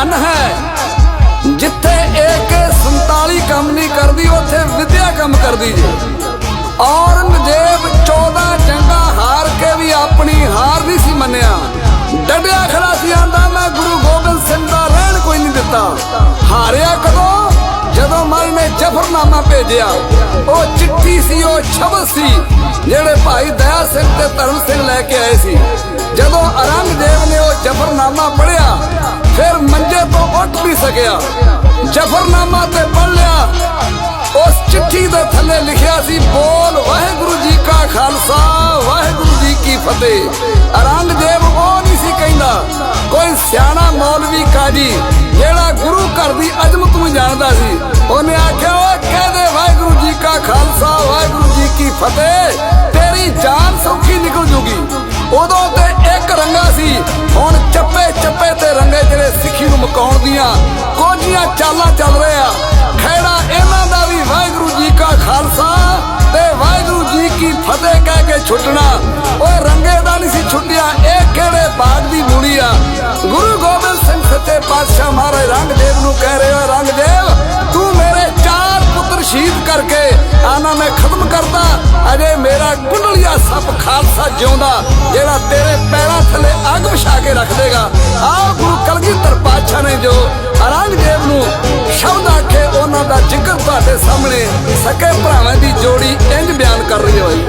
ਧਨ ਹੈ। ਜਿੱਥੇ ਏਕ 47 ਕੰਮ ਨਹੀਂ ਕਰਦੀ, ਉੱਥੇ ਵਿਦਿਆ ਕੰਮ ਕਰਦੀ ਜੇ। ਔਰੰਗਜ਼ੇਬ 14 ਜੰਗਾਂ ਹਾਰ ਕੇ ਵੀ ਆਪਣੀ ਹਾਰ ਨਹੀਂ ਸੀ ਮੰਨਿਆ। ਡੱਡਿਆ ਖੜਾ ਸੀ ਆਂਦਾ ਮੈਂ ਗੁਰੂ ਗੋਬਿੰਦ ਸਿੰਘ ਦਾ ਰਹਿਣ ਕੋਈ ਨਹੀਂ ਦਿੱਤਾ। ਹਾਰਿਆ ਕਦੋਂ? ਜਦੋਂ ਮਨ ਨੇ ਜਫਰਨਾਮਾ ਭੇਜਿਆ। ਉਹ ਚਿੱਠੀ ਸੀ, ਉਹ ਸ਼ਬਦ ਸੀ, ਜਿਹੜੇ ਭਾਈ ਦਇਆ ਸਿੰਘ ਤੇ ਧਰਮ ਸਿੰਘ ਲੈ ਕੇ ਆਏ ਸੀ। ਜਦੋਂ ਔਰੰਗਜ਼ੇਬ ਨੇ ਉਹ ਜਫਰਨਾਮਾ ਪੜਿਆ ਫਿਰ ਮੰਜੇ ਤੋਂ ਉੱਠ ਨਹੀਂ ਸਕਿਆ। ਜਫਰਨਾਮਾ ਤੇ ਪੜ੍ਹ ਲਿਆ। ਉਸ ਚਿੱਠੀ ਦੇ ਥੱਲੇ ਲਿਖਿਆ ਸੀ, ਬੋਲ ਵਾਹਿਗੁਰੂ ਜੀ ਕਾ ਖਾਲਸਾ, ਵਾਹਿਗੁਰੂ ਜੀ ਕੀ ਫਤਿਹ। ਔਰੰਗਜ਼ੇਬ ਉਹ ਨਹੀਂ ਸੀ ਕਹਿੰਦਾ, ਕੋਈ ਸਿਆਣਾ ਮੌਲਵੀ ਕਾਜੀ, ਜਿਹੜਾ ਗੁਰੂ ਘਰ ਦੀ ਅਜ਼ਮਤ ਨੂੰ ਜਾਣਦਾ ਸੀ। ਉਹਨੇ ਆਖਿਆ, ਓਏ ਕਹਦੇ ਵਾਹਿਗੁਰੂ ਜੀ ਕਾ ਖਾਲਸਾ, ਵਾਹਿਗੁਰੂ ਜੀ ਕੀ ਫਤਿਹ, ਤੇਰੀ ਜਾਨ ਸੌਖੀ ਨਿਕਲ ਜੂਗੀ। ਉਦੋਂ ਤੇ ਇੱਕ ਰੰਗਾ ਸੀ, ਹੁਣ ਮਕਾਉਣ ਦੀਆਂ ਕੋਝੀਆਂ ਚਾਲਾਂ ਚੱਲ ਰਹੇ ਆ ਖੈੜਾ ਇਹਨਾਂ ਦਾ ਵੀ ਵਾਹਿਗੁਰੂ ਜੀ ਕਾ ਖਾਲਸਾ ਤੇ ਵਾਹਿਗੁਰੂ ਜੀ ਕੀ ਫਤਿਹ ਕਹਿ ਕੇ ਛੁੱਟਣਾ। ਓਏ ਰੰਗੇ ਦਾ ਨਹੀਂ ਸੀ ਛੁੱਟਿਆ, ਇਹ ਕਿਹੜੇ ਬਾਗ ਦੀ ਮੂਲੀ ਆ? ਗੁਰੂ ਗੋਬਿੰਦ ਸਿੰਘ ਸੱਚੇ ਪਾਤਸ਼ਾਹ ਮਹਾਰਾਜ ਰੰਗਦੇਵ ਨੂੰ ਕਹਿ ਰਹੇ ਹੋ, ਰੰਗਦੇਵ ਆਨਾ ਮੈਂ ਖਤਮ ਕਰਦਾ। ਅਜੇ ਮੇਰਾ ਕੁੰਡਲੀਆ ਸੱਪ ਖਾਲਸਾ ਜਿਉਂਦਾ, ਜਿਹੜਾ ਤੇਰੇ ਪੈਰਾਂ ਥੱਲੇ ਅੱਗ ਵਿਛਾ ਕੇ ਰੱਖ ਦੇਗਾ। ਆਹ ਗੁਰੂ ਕਲਗੀਧਰ ਪਾਤਸ਼ਾਹ ਨੇ ਜੋ ਔਰੰਗਜ਼ੇਬ ਨੂੰ ਸ਼ਬਦ ਆਖੇ, ਉਹਨਾਂ ਦਾ ਜ਼ਿਕਰ ਤੁਹਾਡੇ ਸਾਹਮਣੇ। ਸਕੇ ਭਰਾਵਾਂ ਦੀ ਜੋੜੀ ਇੰਜ ਬਿਆਨ ਕਰ ਰਹੀ ਹੋਈ